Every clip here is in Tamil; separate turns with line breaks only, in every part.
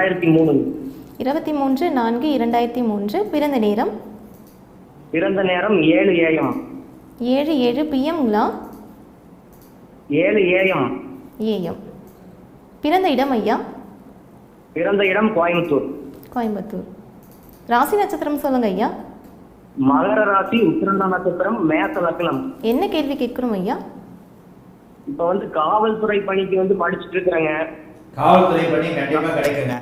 ரெண்டாயிரத்தி மூணு.
இருபத்தி மூன்று நான்கு இரண்டாயிரத்தி மூன்று பிறந்த நேரம்?
பிறந்த நேரம் ஏழு ஏஎம்.
ஏழு ஏழு பிஎம்ங்களா
ஏழு ஏஎம்.
ஏஎம். பிறந்த இடம் ஐயா?
பிறந்த இடம் கோயம்புத்தூர்.
கோயம்புத்தூர். ராசி நட்சத்திரம் சொல்லுங்க ஐயா.
மகர ராசி உத்திரண்ட நட்சத்திரம் மேச லக்னம்.
என்ன கேள்வி கேட்குறோம் ஐயா?
இப்ப வந்து காவல்துறை பணிக்கு வந்து படிச்சுட்டு இருக்கிறேங்க.
காவல்துறை பணி கண்டிப்பாக கிடைக்குங்க.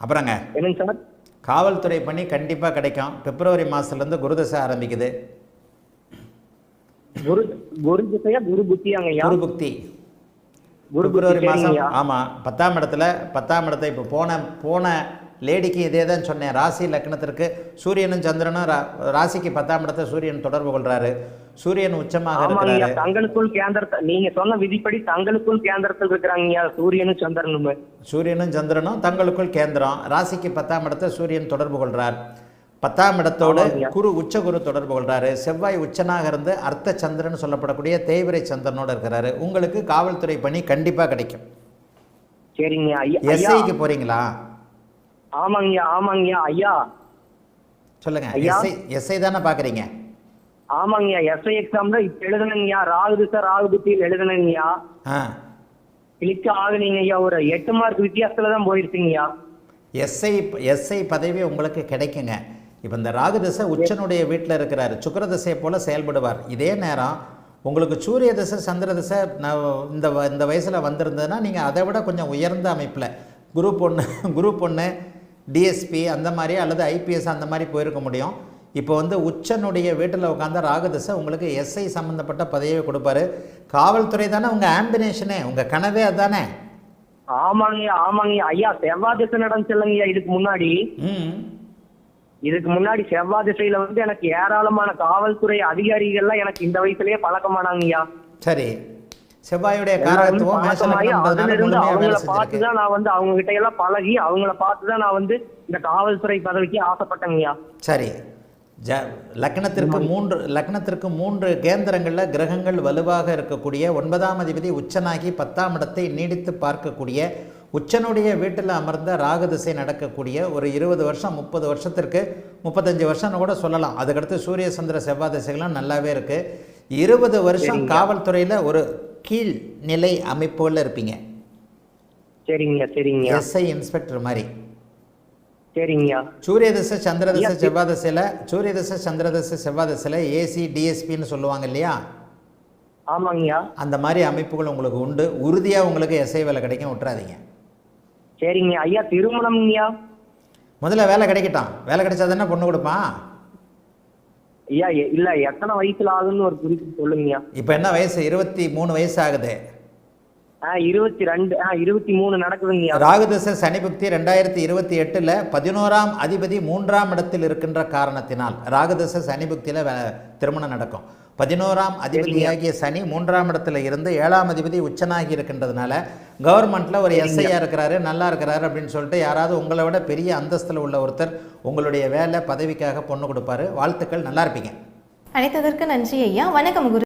அப்புறங்க.
என்னங்க சார்?
காவல்துறை பணி கண்டிப்பாக கிடைக்கும். பிப்ரவரி மாதத்துலேருந்து குருதசை ஆரம்பிக்குது.
குரு குரு திசையா குரு புத்தியாங்க
குரு புக்தி.
குரு
பிப்ரவரி மாதம். ஆமாம் பத்தாம் இடத்துல பத்தாம் இடத்தை இப்போ போன போன லேடிக்கு இதே தான் சொன்னேன். ராசி லக்னத்திற்கு சூரியனும் சந்திரனும் ராசிக்கு பத்தாம் இடத்தை சூரியன் தொடர்பு கொள்றாரு. சூரியன் உச்சமாக இருக்கிறாரு.
தங்களுக்குள் கேந்திரத்தை நீங்க சொன்ன விதிப்படி தங்களுக்குள் கேந்திரத்தில் இருக்கிறாங்க சூரியனும் சந்திரனும்.
சூரியனும் சந்திரனும் தங்களுக்குள் கேந்திரம். ராசிக்கு பத்தாம் இடத்தை சூரியன் தொடர்பு கொள்றார். பத்தாம் இடத்தோடு. குரு உச்ச குரு தொடர்பு கொள்றாரு. செவ்வாய் உச்சனாக இருந்து அர்த்த சந்திரன் சொல்லப்படக்கூடிய தேய்பிரை சந்திரனோட இருக்கிறாரு. உங்களுக்கு காவல்துறை பணி கண்டிப்பாக கிடைக்கும்.
சரிங்க
எஸ்ஐக்கு போறீங்களா?
ஆமாங்கய்யா ஆமாங்கய்யா. ஐயா.
சொல்லுங்க. எஸ்ஐ எஸ்ஐ தானே பார்க்குறீங்க?
ஆமாங்கய்யா எஸ்ஐ எக்ஸாம்ல இப்ப எழுதுனங்கய்யா. ராகு திசை ராகு புத்தியில் எழுதுனங்கய்யா.
ஆ.
கிளிக் ஆகுனீங்க ஐயா ஒரு எட்டு மார்க் வித்தியாசத்துல தான் போயிருச்சுங்கய்யா.
எஸ்ஐ எஸ்ஐ பதவி உங்களுக்கு கிடைக்குங்க. இப்போ இந்த ராகு திசை உச்சனுடைய வீட்டில் இருக்கிறாரு. சுக்கிர திசையை போல செயல்படுவார். இதே நேரம் உங்களுக்கு சூரிய திசை சந்திர திசை நான் இந்த இந்த வயசில் வந்திருந்ததுன்னா நீங்கள் அதை விட கொஞ்சம் உயர்ந்த அமைப்பில். குரூப் ஒன்று குரூப் ஒன்று டிஎஸ்பி அந்த மாதிரி அல்லது ஐபிஎஸ் அந்த மாதிரி போயிருக்க முடியும். இப்போ வந்து உச்சனுடைய வீட்டில் உட்காந்த ராகு திசை உங்களுக்கு எஸ்ஐ சம்மந்தப்பட்ட பதவியை கொடுப்பாரு. காவல்துறை தானே உங்கள் ஆம்பினேஷனே உங்கள் கனவே அதுதானே
ஆமாங்கய்யா ஆமாங்கய்யா. ஐயா செவ்வாய் திசை நடந்துச்சுல்லங்கய்யா இதுக்கு முன்னாடி.
ம்.
இதுக்கு முன்னாடி செவ்வாய் திசையில வந்து எனக்கு ஏராளமான காவல்துறை அதிகாரிகள்லாம் எனக்கு இந்த வயசுலயே பழக்கமானாங்கய்யா.
சரி. செவ்வாயுடைய காரகத்துவம்
அவங்கள பார்த்து தான் நான் வந்து அவங்க கிட்ட எல்லாம் பழகி அவங்கள பார்த்து தான் நான் வந்து இந்த காவல்துறை பதவிக்கு ஆசைப்பட்டேங்கய்யா
சரி. ஜ லக்னத்திற்கு மூன்று லக்னத்திற்கு மூன்று கேந்திரங்களில் கிரகங்கள் வலுவாக இருக்கக்கூடிய ஒன்பதாம் அதிபதி உச்சனாகி பத்தாம் இடத்தை நீடித்து பார்க்கக்கூடிய உச்சனுடைய வீட்டில் அமர்ந்த ராகு திசை நடக்கக்கூடிய ஒரு இருபது வருஷம் முப்பது வருஷத்திற்கு முப்பத்தஞ்சு வருஷம்னு கூட சொல்லலாம். அதுக்கடுத்து சூரிய சந்திர செவ்வாய் திசைகளும் நல்லாவே இருக்குது இருபது வருஷம் காவல்துறையில் ஒரு கீழ் நிலை அமைப்புகளில் இருப்பீங்க.
சரிங்கய்யா சரிங்கய்யா
எஸ்ஐ இன்ஸ்பெக்டர் மாதிரி.
சரிங்கய்யா.
சூரிய திசை சந்திர திசை
ஐயா,
செவ்வாய் திசையில் சூரிய திசை சந்திர திசை செவ்வாய் திசையில் ஏசி டிஎஸ்பின்னு சொல்லுவாங்க இல்லையா?
ஆமாங்கய்யா.
அந்த மாதிரி அமைப்புகள் உங்களுக்கு உண்டு. உறுதியாக உங்களுக்கு எஸ்ஐ வேலை கிடைக்கும் விட்டுறாதீங்க.
சரிங்க ஐயா திருமணம்ங்கய்யா.
முதல்ல வேலை கிடைக்கட்டும். வேலை கிடைச்சா தானே பொண்ணு கொடுப்பான்?
ஐயா இல்ல எத்தனை வயசுல ஆகுன்னு ஒரு குறிப்பு சொல்லுங்கய்யா
இப்போ என்ன வயசு? இருபத்தி மூணு வயசு ஆகுது
ஆ இருபத்தி ரெண்டு ஆ இருபத்தி மூணு நடக்குதுங்கய்யா
ராகு திசை சனி புக்தி ரெண்டாயிரத்தி இருபத்தி எட்டில் பதினோராம் அதிபதி மூன்றாம் இடத்தில் இருக்கின்ற காரணத்தினால் ராகு திசை சனி புக்தியில் திருமணம் நடக்கும். பதினோராம் அதிபதியாகிய சனி மூன்றாம் இடத்துல இருந்து ஏழாம் அதிபதி உச்சனாகி இருக்கின்றதுனால கவர்மெண்ட்டில் ஒரு எஸ்ஐயா இருக்கிறாரு நல்லா இருக்கிறாரு அப்படின்னு சொல்லிட்டு யாராவது உங்களை விட பெரிய அந்தஸ்தில் உள்ள ஒருத்தர் உங்களுடைய வேலை பதவிக்காக பொண்ணு கொடுப்பாரு. வாழ்த்துக்கள் நல்லா இருப்பீங்க.
அழைத்ததற்கு நன்றி ஐயா. வணக்கம் குரு